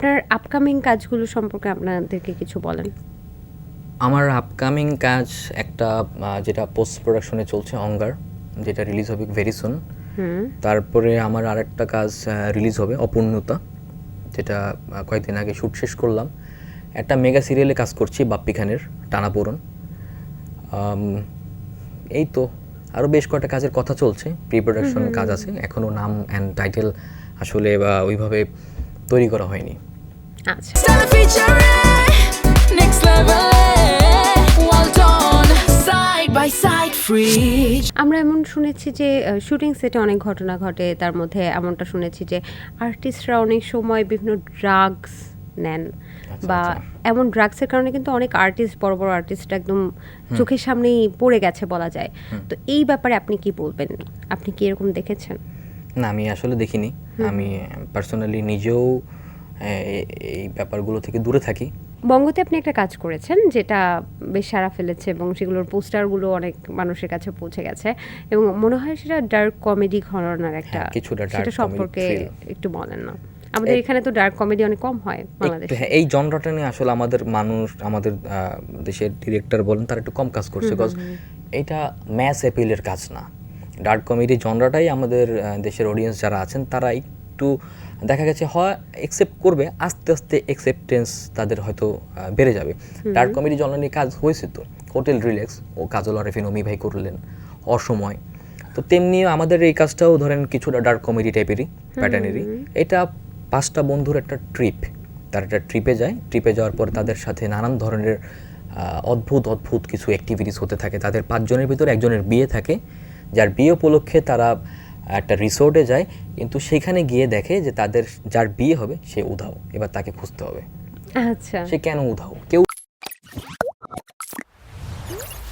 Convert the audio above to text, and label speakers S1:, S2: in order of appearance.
S1: আপনার আপকামিং কাজগুলো সম্পর্কে আপনাদেরকে কিছু বলেন?
S2: আমার আপকামিং কাজ একটা যেটা পোস্ট প্রোডাকশনে চলছে অঙ্গার যেটা রিলিজ হবে ভেরি সুন তারপরে আমার আরেকটা কাজ রিলিজ হবে অপূর্ণতা যেটা কয়েকদিন আগে শ্যুট শেষ করলাম। একটা মেগা সিরিয়ালে কাজ করছি বাপ্পি খানের টানাপোড়ন এই তো আরও বেশ কয়েকটা কাজের কথা চলছে প্রি প্রোডাকশন কাজ আছে এখনও নাম অ্যান্ড টাইটেল আসলে বা ওইভাবে তৈরি করা হয়নি।
S1: আচ্ছা. আমরা এমন শুনেছি যে শুটিং সেটে অনেক ঘটনা ঘটে তার মধ্যে এমনটা শুনেছি যে আর্টিস্টরা অনেক সময় বিভিন্ন ড্রাগস নেন বা এমন ড্রাগসের কারণে কিন্তু অনেক আর্টিস্ট বড় বড় আর্টিস্ট একদম চোখের সামনেই পড়ে গেছে বলা যায়। তো এই ব্যাপারে আপনি কি বলবেন? আপনি কি এরকম দেখেছেন?
S2: না আমি আসলে দেখিনি। আমি পার্সোনালি নিজেও এই ব্যাপারগুলো থেকে দূরে থাকি।
S1: বঙ্গতে আপনি একটা কাজ করেছেন যেটা বেশ সারা ফেলেছে এবং সেগুলোর পোস্টারগুলো অনেক মানুষের কাছে পৌঁছে গেছে এবং মনে হয় সেটা ডার্ক কমেডি ঘরানার একটা
S2: হ্যাঁ, কিছুটা
S1: সেটা সম্পর্কে একটু বলেন না। আমাদের এখানে তো ডার্ক কমেডি অনেক কম হয় বাংলাদেশে।
S2: হ্যাঁ, এই জনরাটা নিয়ে আসলে আমাদের মানুষ আমাদের দেশের ডিরেক্টর বলেন তারা একটু কম কাজ করছে বিকজ এটা ম্যাস অ্যাপিলের কাজ না। ডার্ক কমেডি জনরাটাই আমাদের দেশের অডিয়েন্স যারা আছেন তারা একটু দেখা গেছে হয় একসেপ্ট করবে আস্তে আস্তে একসেপ্টেন্স তাদের হয়তো বেড়ে যাবে। ডার্ক কমেডি জনরা নিয়ে কাজ হয়েছে তো। হোটেল রিল্যাক্স ও কাজল আরেফিন অমি ভাই করলেন অসময়। তো তেমনি আমাদের এই কাজটাও ধরেন কিছুটা ডার্ক কমেডি টাইপেরই প্যাটার্নেরই এটা পাঁচটা বন্ধুর একটা ট্রিপ তারা একটা ট্রিপে যায়। ট্রিপে যাওয়ার পর তাদের সাথে নানান ধরনের অদ্ভুত অদ্ভুত কিছু অ্যাক্টিভিটিস হতে থাকে। তাদের পাঁচজনের ভিতরে একজনের বিয়ে থাকে। যার বিয়ে উপলক্ষে তারা একটা রিসোর্টে যায় কিন্তু সেখানে গিয়ে দেখে যে তাদের যার বিয়ে হবে সে উধাও এবার তাকে খুঁজতে হবে।
S1: আচ্ছা।
S2: সে কেন উধাও? কেউ